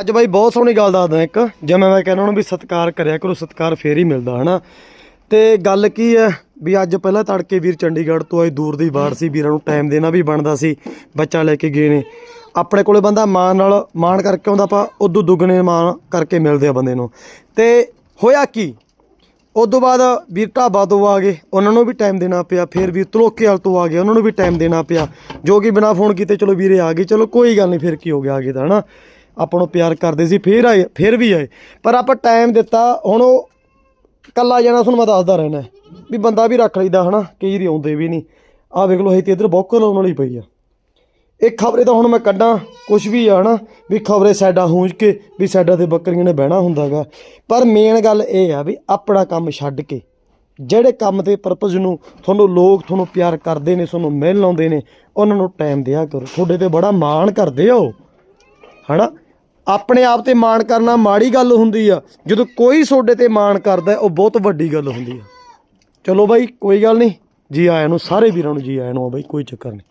ਅੱਜ ਬਾਈ ਬਹੁਤ ਸੋਹਣੀ ਗੱਲ ਦੱਸਦਾ ਇੱਕ, ਜਿਵੇਂ ਮੈਂ ਕਹਿੰਦਾ ਉਹਨੂੰ ਵੀ ਸਤਿਕਾਰ ਕਰਿਆ ਕਰੋ, ਸਤਿਕਾਰ ਫੇਰ ਹੀ ਮਿਲਦਾ, ਹਨਾ? ਤੇ ਗੱਲ ਕੀ ਹੈ ਵੀ ਅੱਜ ਪਹਿਲਾਂ ਤੜਕੇ ਵੀਰ ਚੰਡੀਗੜ੍ਹ ਤੋਂ ਆਏ, ਦੂਰ ਦੀ ਬਾੜ ਸੀ, ਵੀਰਾਂ ਨੂੰ ਟਾਈਮ ਦੇਣਾ ਵੀ ਬਣਦਾ ਸੀ, ਬੱਚਾ ਲੈ ਕੇ ਗਏ ਨੇ। ਆਪਣੇ ਕੋਲੇ ਬੰਦਾ ਮਾਣ ਨਾਲ, ਮਾਣ ਕਰਕੇ ਆਉਂਦਾ, ਆਪਾਂ ਉਦੋਂ ਦੁੱਗਣੇ ਮਾਣ ਕਰਕੇ ਮਿਲਦੇ ਆ ਬੰਦੇ ਨੂੰ। ਤੇ ਹੋਇਆ ਕੀ? ਉਦੋਂ ਬਾਅਦ ਵੀਰ ਢਾਬਾ ਤੋਂ ਆ ਗਏ, ਉਹਨਾਂ ਨੂੰ ਵੀ ਟਾਈਮ ਦੇਣਾ ਪਿਆ, ਫਿਰ ਵੀਰ ਤਲੋਕੇ ਵਾਲ ਤੋਂ ਆ ਗਏ, ਉਹਨਾਂ ਨੂੰ ਵੀ ਟਾਈਮ ਦੇਣਾ ਪਿਆ, ਜੋ ਕਿ ਬਿਨਾ ਫੋਨ ਕੀਤੇ ਚਲੋ ਵੀਰੇ ਆ ਗਏ, ਚਲੋ ਕੋਈ ਗੱਲ ਨਹੀਂ, ਫਿਰ ਕੀ ਹੋ ਗਿਆ ਆ ਗਏ ਤਾਂ, ਹਨਾ? ਆਪਾਂ ਨੂੰ ਪਿਆਰ ਕਰਦੇ ਸੀ, ਫਿਰ ਆਏ, ਫਿਰ ਵੀ ਆਏ। ਪਰ ਆਪਾਂ ਟਾਈਮ ਦਿੱਤਾ, ਹੁਣ ਉਹ ਕੱਲਾ ਜਾਣਾ, ਤੁਹਾਨੂੰ ਮੈਂ ਦੱਸਦਾ ਰਹਿਣਾ। ਵੀ ਬੰਦਾ ਵੀ ਰੱਖ ਲਈਦਾ, ਹਨਾ? ਕਈ ਵਾਰੀ ਆਉਂਦੇ ਵੀ ਨਹੀਂ। ਆਹ ਵੇਖ ਲਓ, ਇਹ ਤੇ ਇੱਧਰ ਬੌਕਰ ਲਾਉਣ ਵਾਲੀ ਪਈ ਆ। ਇਹ ਖਬਰੇ ਤਾਂ ਹੁਣ ਮੈਂ ਕੱਢਾਂ ਕੁਝ ਵੀ ਆ ਨਾ ਵੀ ਖਬਰੇ ਸਾਡਾ ਹੂੰਝ ਕੇ, ਵੀ ਸਾਡਾ ਤੇ ਬੱਕਰੀਆਂ ਨੇ ਬਹਿਣਾ ਹੁੰਦਾਗਾ। ਪਰ ਮੇਨ ਗੱਲ ਇਹ ਆ ਵੀ ਆਪਣਾ ਕੰਮ ਛੱਡ ਕੇ, ਜਿਹੜੇ ਕੰਮ ਤੇ ਪਰਪਸ ਨੂੰ ਤੁਹਾਨੂੰ ਲੋਕ ਤੁਹਾਨੂੰ ਪਿਆਰ ਕਰਦੇ ਨੇ, ਤੁਹਾਨੂੰ ਮਿਲ ਲਾਉਂਦੇ ਨੇ, ਉਹਨਾਂ ਨੂੰ ਟਾਈਮ ਦਿਆ ਕਰੋ। ਤੁਹਾਡੇ ਤੇ ਬੜਾ ਮਾਣ ਕਰਦੇ ਆ ਉਹ, ਹਨਾ? ਆਪਣੇ ਆਪ ਤੇ ਮਾਣ ਕਰਨਾ ਮਾੜੀ ਗੱਲ ਹੁੰਦੀ ਆ। ਜਦੋਂ ਕੋਈ ਤੁਹਾਡੇ ਤੇ ਮਾਣ ਕਰਦਾ ਉਹ ਬਹੁਤ ਵੱਡੀ ਗੱਲ ਹੁੰਦੀ ਆ। ਚਲੋ ਬਾਈ, ਕੋਈ ਗੱਲ ਨਹੀਂ। ਜੀ ਆਇਆਂ ਨੂੰ, ਸਾਰੇ ਵੀਰਾਂ ਨੂੰ ਜੀ ਆਇਆਂ ਨੂੰ ਬਾਈ, ਕੋਈ ਚੱਕਰ ਨਹੀਂ।